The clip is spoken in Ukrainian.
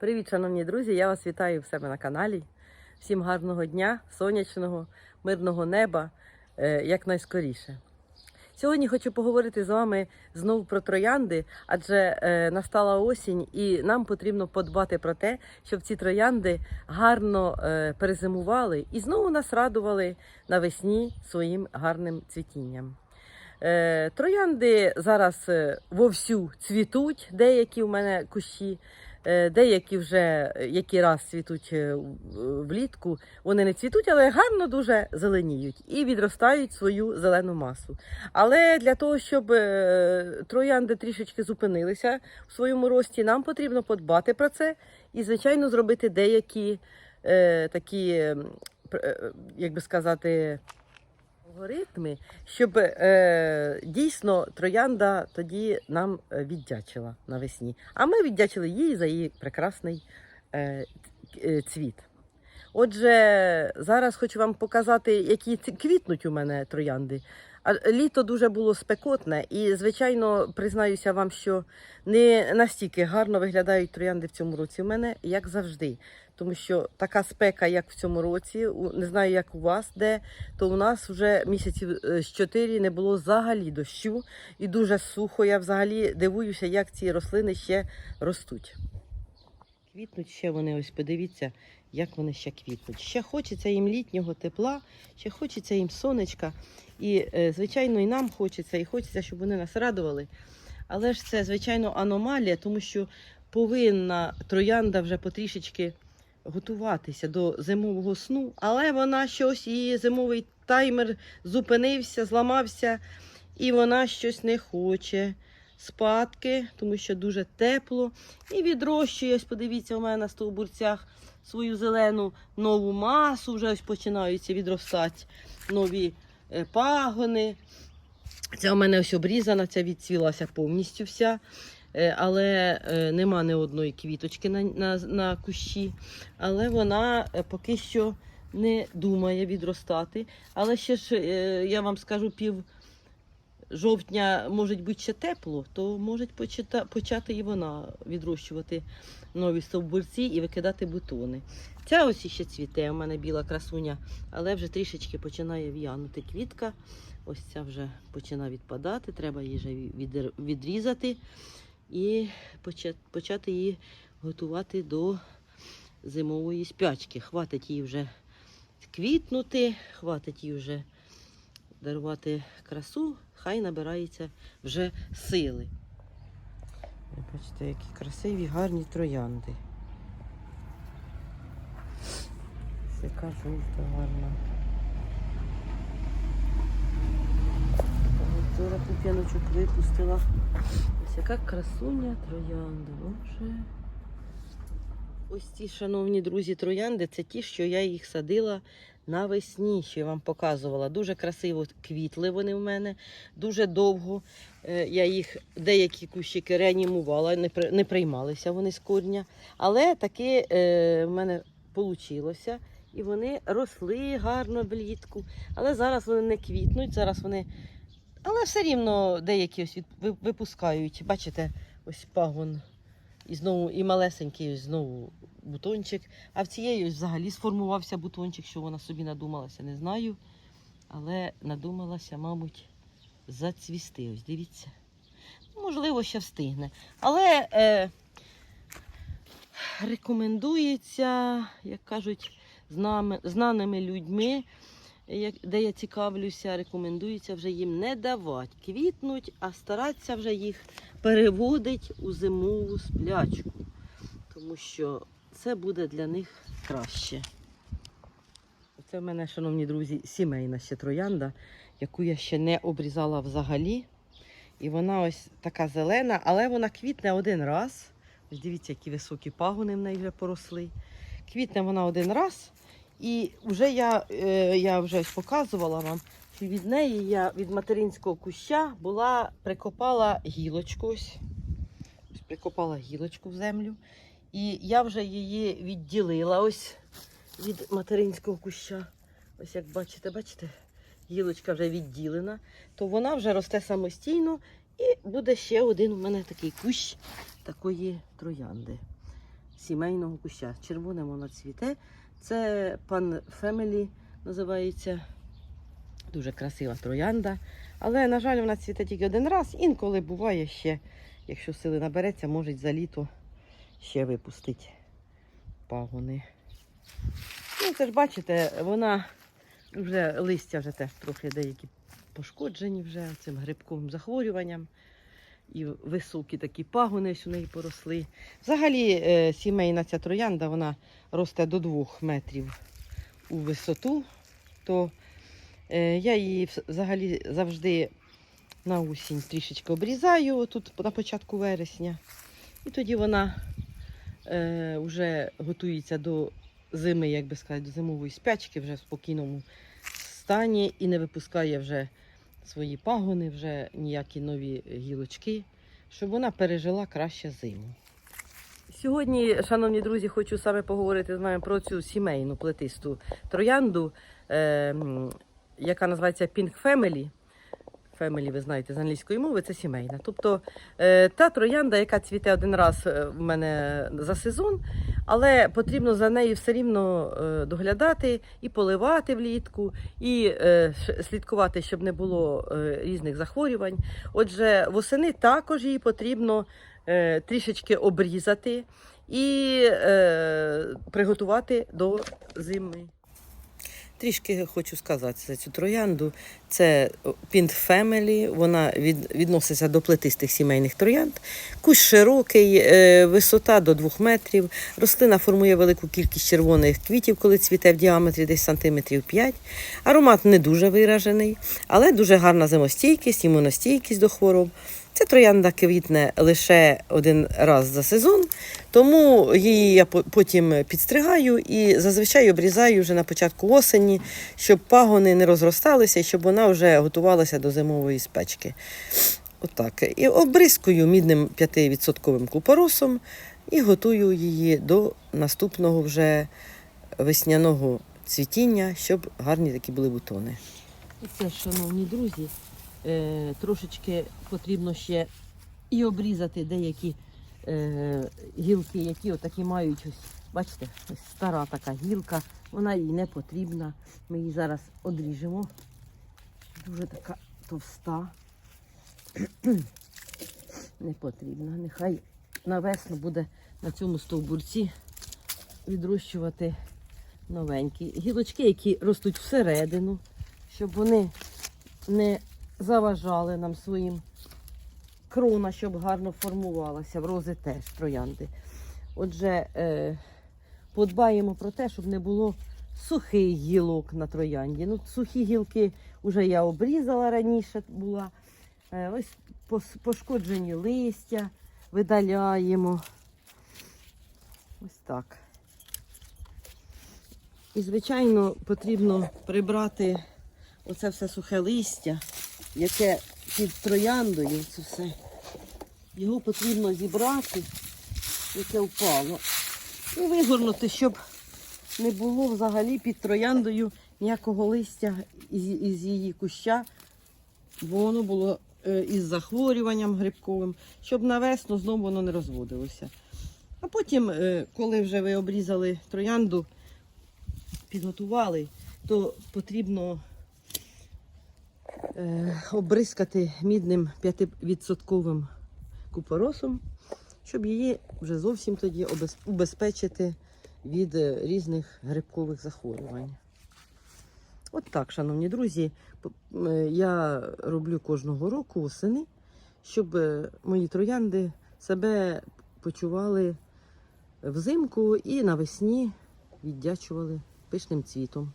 Привіт, шановні друзі! Я вас вітаю в себе на каналі. Всім гарного дня, сонячного, мирного неба, е, якнайскоріше. Сьогодні хочу поговорити з вами знову про троянди, адже е, настала осінь, і нам потрібно подбати про те, щоб ці троянди гарно е, перезимували і знову нас радували навесні своїм гарним цвітінням. Троянди зараз вовсю цвітуть, деякі в мене кущі, деякі вже е, які раз цвітуть е, влітку, вони не цвітуть, але гарно дуже зеленіють і відростають свою зелену масу. Але для того, щоб е, троянди трішечки зупинилися в своєму рості, нам потрібно подбати про це і, звичайно, зробити деякі е, такі, е, як би сказати, алгоритми, щоб е, дійсно троянда тоді нам е, віддячила навесні. А ми віддячили їй за її прекрасний е, е, цвіт. Отже, зараз хочу вам показати, які квітнуть у мене троянди. Літо дуже було спекотне, і, звичайно, признаюся вам, що не настільки гарно виглядають троянди в цьому році у мене, як завжди. Тому що така спека, як в цьому році, не знаю, як у вас де, то у нас вже місяців е, з чотири не було взагалі дощу і дуже сухо. Я взагалі дивуюся, як ці рослини ще ростуть. Квітнуть ще вони, ось подивіться, як вони ще квітнуть. Ще хочеться їм літнього тепла, ще хочеться їм сонечка. І, е, звичайно, і нам хочеться, і хочеться, щоб вони нас радували. Але ж це, звичайно, аномалія, тому що повинна троянда вже потрішечки готуватися до зимового сну, але вона щось, її зимовий таймер зупинився, зламався, і вона щось не хоче спадки, тому що дуже тепло. І відрощує, подивіться, у мене на стовбурцях свою зелену нову масу, вже ось починаються відростати нові е, пагони. Ця у мене ось обрізана, ця відцвілася повністю вся. Е, Але е, нема ні одної квіточки на, на, на кущі. Але вона поки що не думає відростати. Але ще ж, я вам скажу, пів жовтня може бути ще тепло, то може почати, і вона відрощувати нові стовбурці і викидати бутони. Ця ось ще цвіте, у мене біла красуня, але вже трішечки починає в'янути квітка. Ось ця вже починає відпадати, треба її вже відрізати і почати її готувати до зимової спячки. Хватить їй вже квітнути, хватить їй вже дарувати красу, хай набирається вже сили. Бачите, які красиві, гарні троянди. Яка жовта гарна. Вчора пуп'яночок випустила. Ось яка красуня троянда. Боже. Ось ці, шановні друзі, троянди, це ті, що я їх садила навесні, що я вам показувала. Дуже красиво квітли вони в мене, дуже довго. Е, Я їх деякі кущики реанімувала, не, не приймалися вони з корня. Але таки е, в мене вийшло. І вони росли гарно влітку. Але зараз вони не квітнуть, зараз вони. Але все рівно деякі ось від, випускають. Бачите, ось пагон. І знову і малесенький знову бутончик. А в цієї взагалі сформувався бутончик, що вона собі надумалася, не знаю. Але надумалася, мабуть, зацвісти. Ось дивіться. Можливо, ще встигне. Але е, рекомендується, як кажуть, знами, знаними людьми, як, де я цікавлюся, рекомендується вже їм не давати квітнуть, а старатися вже їх переводить у зимову сплячку, тому що це буде для них краще. Це в мене, шановні друзі, сімейна ще троянда, яку я ще не обрізала взагалі. І вона ось така зелена, але вона квітне один раз. Ось дивіться, які високі пагони в неї вже поросли. Квітне вона один раз. І вже я, е, я вже показувала вам, що від неї я від материнського куща була, прикопала гілочку. Ось, ось прикопала гілочку в землю. І я вже її відділила ось від материнського куща. Ось як бачите, бачите, гілочка вже відділена, то вона вже росте самостійно і буде ще один у мене такий кущ такої троянди. сімейного куща. Червоне воно цвіте. Це пан Фемелі називається. Дуже красива троянда. Але, на жаль, вона цвіте тільки один раз. Інколи буває ще, якщо сили набереться, може за літо ще випустить пагони. Ну, це ж бачите, вона вже листя вже теж трохи деякі пошкоджені вже цим грибковим захворюванням. І високі такі пагони у неї поросли. Взагалі, е, сімейна ця троянда вона росте до двох метрів у висоту. То е, я її взагалі завжди на осінь трішечки обрізаю тут на початку вересня. І тоді вона е, вже готується до зими, як би сказати, до зимової спячки, вже в спокійному стані і не випускає вже свої пагони, вже ніякі нові гілочки, щоб вона пережила краще зиму. Сьогодні, шановні друзі, хочу саме поговорити з вами про цю сімейну плетисту троянду, е, яка називається Pink Family. Family, ви знаєте, з англійської мови, це сімейна. Тобто е, та троянда, яка цвіте один раз е, в мене за сезон, але потрібно за нею все рівно е, доглядати і поливати влітку, і слідкувати, щоб не було різних захворювань. Отже, восени також її потрібно трішечки обрізати і приготувати до зими. Трішки хочу сказати за цю троянду. Це Pint Family, вона від, відноситься до плетистих сімейних троянд. Кущ широкий, е, висота до 2 метрів. Рослина формує велику кількість червоних квітів, коли цвіте в діаметрі десь сантиметрів 5. Аромат не дуже виражений, але дуже гарна зимостійкість, імуностійкість до хвороб. Ця троянда квітне лише один раз за сезон, тому її я потім підстригаю і зазвичай обрізаю вже на початку осені, щоб пагони не розросталися і щоб вона вже готувалася до зимової спечки. Отак. І обризкую мідним 5% купоросом і готую її до наступного вже весняного цвітіння, щоб гарні такі були бутони. Це, шановні друзі, е, трошечки потрібно ще і обрізати деякі е, гілки, які отакі мають ось, бачите, ось стара така гілка, вона їй не потрібна. Ми її зараз одріжемо. Дуже така товста. Не потрібна. Нехай на весну буде на цьому стовбурці відрощувати новенькі гілочки, які ростуть всередину, щоб вони не заважали нам своїм крона, щоб гарно формувалася. В рози теж троянди. Отже, е, подбаємо про те, щоб не було сухих гілок на троянді. Ну, сухі гілки вже я обрізала раніше була. Е, ось пошкоджені листя видаляємо. Ось так. І, звичайно, потрібно прибрати оце все сухе листя, яке під трояндою, це все. Його потрібно зібрати, яке впало. І вигорнути, щоб не було взагалі під трояндою ніякого листя із, із її куща, бо воно було е, із захворюванням грибковим, щоб на весну знову воно не розводилося. А потім, е, коли вже ви обрізали троянду, підготували, то потрібно е, обризкати мідним 5% купоросом, щоб її вже зовсім тоді убезпечити від е, різних грибкових захворювань. От так, шановні друзі, е, я роблю кожного року восени, щоб мої троянди себе почували взимку і навесні віддячували пишним цвітом.